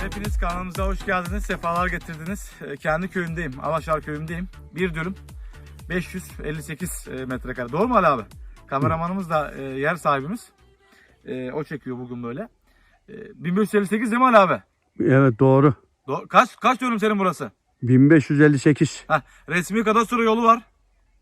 Hepiniz kanalımıza hoş geldiniz, sefalar getirdiniz. Ee, Kendi köyümdeyim, Alaşar köyümdeyim. Bir dönüm 558 e, metrekare. Doğru mu Ali abi? Kameramanımız da e, yer sahibimiz. E, O çekiyor bugün böyle. E, 1558 değil mi Ali abi? Evet doğru. Do- kaç kaç dönüm senin burası? 1558 Heh, resmi kadastro yolu var.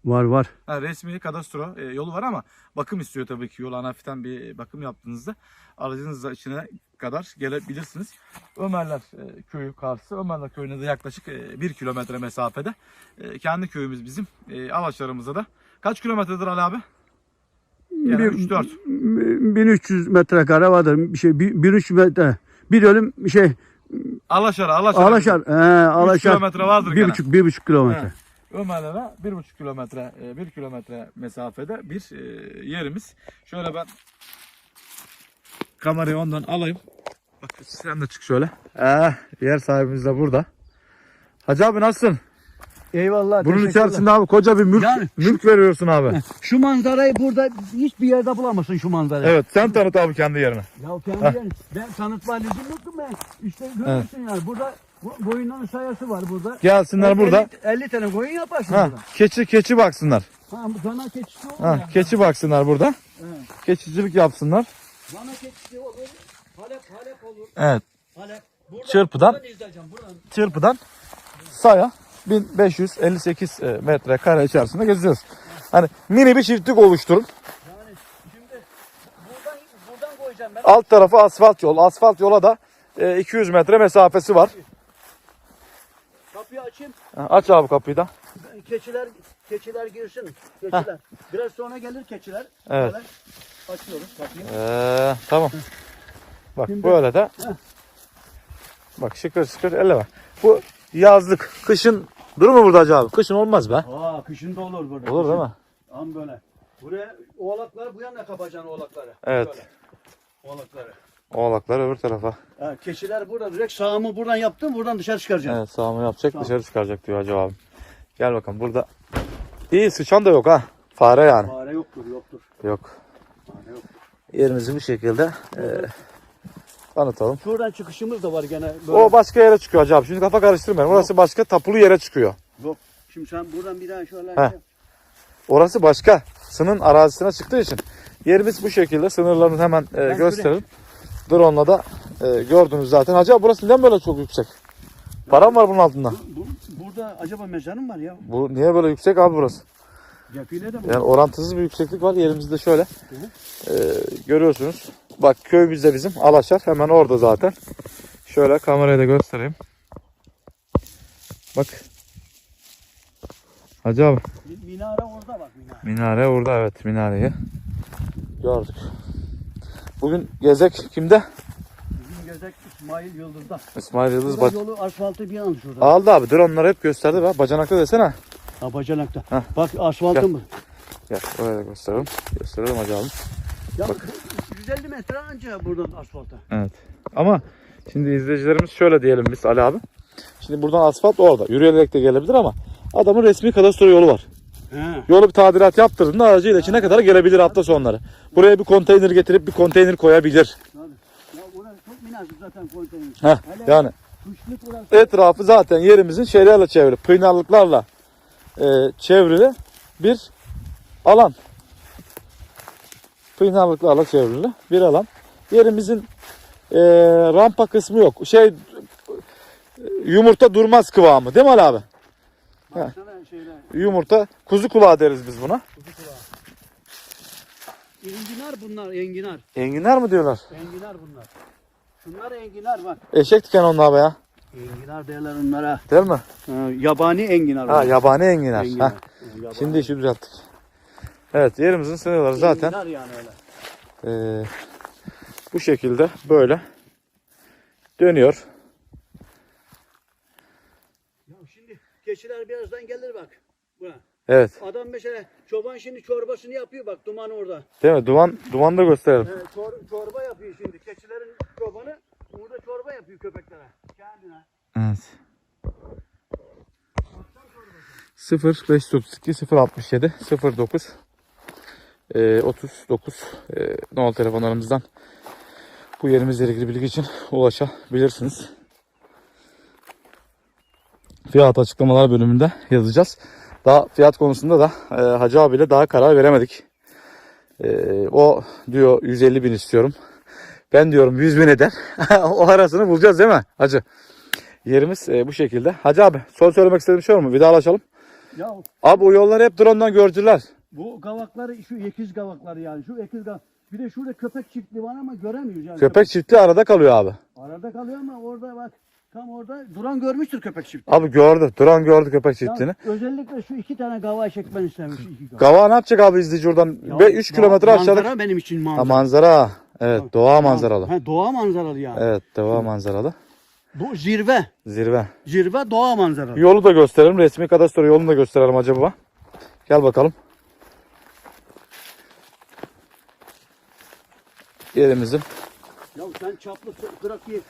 Var var. Ha, resmi kadastro e, yolu var ama bakım istiyor tabii ki yol hafiften bir bakım yaptığınızda aracınızla içine kadar gelebilirsiniz. Ömerler e, köyü karşısı. Ömerler köyüne de yaklaşık e, 1 kilometre mesafede. E, kendi köyümüz bizim. E, Avaçlarımıza da. Kaç kilometredir Ali abi? Bir- 3-4. 1300 metrekare vardır. Bir şey bir- 1300 metre. Bir ölüm bir şey Alaşar, Alaşar. Alaşar. He, Alaşar. kilometre vardır Bir gene. buçuk, bir buçuk kilometre. Evet. Ömerlere 1,5 kilometre, 1 kilometre mesafede bir e, yerimiz. Şöyle ben kamerayı ondan alayım. Bak sen de çık şöyle. Ee, yer sahibimiz de burada. Hacı abi nasılsın? Eyvallah. Bunun içerisinde abi koca bir mülk, Yani- mülk veriyorsun abi. Şu manzarayı burada hiçbir yerde bulamazsın şu manzarayı. Evet sen tanıt abi kendi yerini. Ya kendi yerim. Ben tanıtma lüzum yoktu ben. İşte görürsün yani. Burada bu- koyunların sayısı var burada. Gelsinler 50 burada. 50 tane koyun yaparsın Ha, burada. keçi keçi baksınlar. Ha, sana keçisi olur Ha, ya. keçi baksınlar burada. Evet. Keçicilik yapsınlar. Bana keçisi olur. Halep halep olur. Evet. Halep. Buradan, Çırpıdan. Buradan izleyeceğim. Buradan. çırpıdan saya 1558 e, metre kare içerisinde geziyoruz. Hani mini bir çiftlik oluşturun. Yani şimdi buradan buradan koyacağım ben. Alt tarafı asfalt yol. Asfalt yola da e, 200 metre mesafesi var. Kapıyı açayım. Aç abi kapıyı da. Keçiler keçiler girsin. Keçiler. Biraz sonra gelir keçiler. Evet. Böyle Açıyoruz kapıyı. Ee, tamam. Bak Şimdi- böyle de. Heh. Bak şıkır şıkır elle bak. Bu yazlık. Kışın durur mu burada Hacı abi? Kışın olmaz be. Aa kışın da olur burada. Olur kışın. değil mi? Am böyle. Buraya oğlaklar bu yana kapacaksın oğlakları. Evet. Böyle. Oğlakları. Oğlaklar öbür tarafa. Ha, keçiler burada. Direkt sağımı buradan yaptım. Buradan dışarı çıkaracaksın. Evet sağımı yapacak Tamam. dışarı çıkaracak diyor Hacı abi. Gel bakalım burada. İyi sıçan da yok ha. Fare yani. Fare yoktur yoktur. Yok. Fare yoktur. Yerimizi bu şekilde e, tanıtalım. Şuradan çıkışımız da var gene. Böyle. O başka yere çıkıyor Hacı abi. Şimdi kafa karıştırmayın. Orası başka tapulu yere çıkıyor. Yok. Şimdi sen buradan bir daha şöyle. Heh. Orası başka. Sının arazisine çıktığı için. Yerimiz bu şekilde. Sınırlarını hemen e, Ben gösterelim. Drone'la da e, gördünüz zaten. Hacı abi burası neden böyle çok yüksek? Para mı var bunun altında? Bu, burada acaba mezarım var ya? Bu niye böyle yüksek abi burası? Mi? Yani orantısız bir yükseklik var. Yerimizde şöyle. E, görüyorsunuz. Bak köyümüz de bizim. Alaşar. Hemen orada zaten. Şöyle kameraya da göstereyim. Bak. Hacı abi. Mi- Minare orada bak minare. Minare orada evet minareyi gördük. Bugün gezek kimde? Bizim gezek İsmail Yıldız'da. İsmail Yıldız Burada bac- yolu asfaltı bir an şurada. aldı abi droneları hep gösterdi be. Bacanakta desene. Ha bacanakta. Heh. Bak asfaltı Gel. mı? Gel oraya da gösterelim. Gösterelim hacı abi. Ya 150 metre anca buradan asfalta. Evet. Ama şimdi izleyicilerimiz şöyle diyelim biz Ali abi. Şimdi buradan asfalt orada. Yürüyerek de gelebilir ama adamın resmi kadastro yolu var. He. Yolu bir tadilat yaptırdığında aracıyla içine kadar gelebilir hafta sonları. Buraya bir konteyner getirip bir konteyner koyabilir. Tabii. Ya burası çok münasip zaten konteyner. Heh, Hele yani etrafı zaten yerimizin şeylerle çevrili, pınarlıklarla e, çevrili bir alan. Pınarlıklarla çevrili bir alan. Yerimizin e, rampa kısmı yok. Şey yumurta durmaz kıvamı değil mi Ali abi? Baksana şeyler. Yumurta kuzu kulağı deriz biz buna. Kuzu kulağı. Enginar bunlar enginar. Enginar mı diyorlar? Enginar bunlar. Şunlar enginar bak. Eşek diken onlar be ya. Enginar derler onlara. Değil mi? Ha, yabani enginar. Ha yabani enginar. Enginar. Ha, Yabani. şimdi işi düzelttik. Evet yerimizin sınırları zaten Enginar yani öyle. Ee, bu şekilde böyle dönüyor. Ya şimdi keçiler birazdan gelir bak. Buna. Evet. Adam mesela çoban şimdi çorbasını yapıyor bak duman orada. Değil mi? Duman, duman da gösterelim. Ee, çor- çorba yapıyor şimdi. Keçilerin çobanı burada çorba yapıyor köpeklere. Kendine. Evet. 0 532 067 09 e, 39 e, nol telefonlarımızdan bu yerimizle ilgili bilgi için ulaşabilirsiniz. fiyat açıklamalar bölümünde yazacağız. Daha fiyat konusunda da e, Hacı abiyle daha karar veremedik. E, o diyor 150 bin istiyorum. Ben diyorum 100 bin eder. o arasını bulacağız değil mi Hacı? Yerimiz e, bu şekilde. Hacı abi son söylemek istediğim şey var mı? Vidalaşalım. Ya Abi o yolları hep drone'dan gördüler. bu gavakları şu ekiz gavakları yani şu ekiz gavak. Bir de şurada köpek çiftliği var ama göremiyoruz yani. Köpek çiftliği arada kalıyor abi. Arada kalıyor ama orada bak tam orada duran görmüştür köpek çiftliği. Abi gördü. Drone gördü köpek çiftliğini. Ya özellikle şu iki tane gavağı çekmen istemiş. iki gavak. Gava ne yapacak abi izleyici oradan? Ya, 3 kilometre manzara aşağıda. benim için Ha, manzara. manzara. Evet doğa manzaralı. Ha, doğa manzaralı yani. Evet doğa manzaralı. Bu zirve. Zirve. Zirve doğa manzaralı. Yolu da gösterelim. Resmi kadastro yolunu da gösterelim acaba. Gel bakalım. Yerimizin. Ya sen çaplı trafiği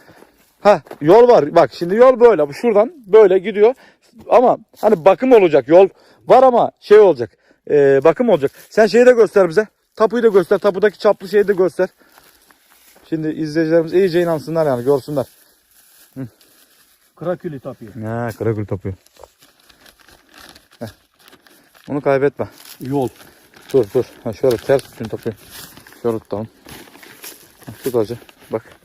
Ha yol var. Bak şimdi yol böyle. Bu şuradan böyle gidiyor. Ama hani bakım olacak. Yol var ama şey olacak. Ee, bakım olacak. Sen şeyi de göster bize. Tapuyu da göster. Tapudaki çaplı şeyi de göster. Şimdi izleyicilerimiz iyice inansınlar yani görsünler. Krakülü tapıyor. Ha Karagül tapuyu. Heh. Onu kaybetme. Yol. Dur dur. Ha, şöyle ters tutun tapuyu. Şöyle tutalım. Tut acı. Bak.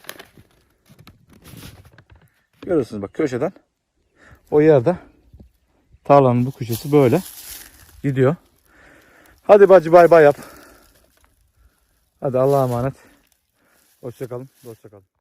Görüyorsunuz bak köşeden. O yerde tarlanın bu köşesi böyle gidiyor. Hadi bacı bay bay yap. Hadi Allah'a emanet. Hoşçakalın. Hoşçakalın.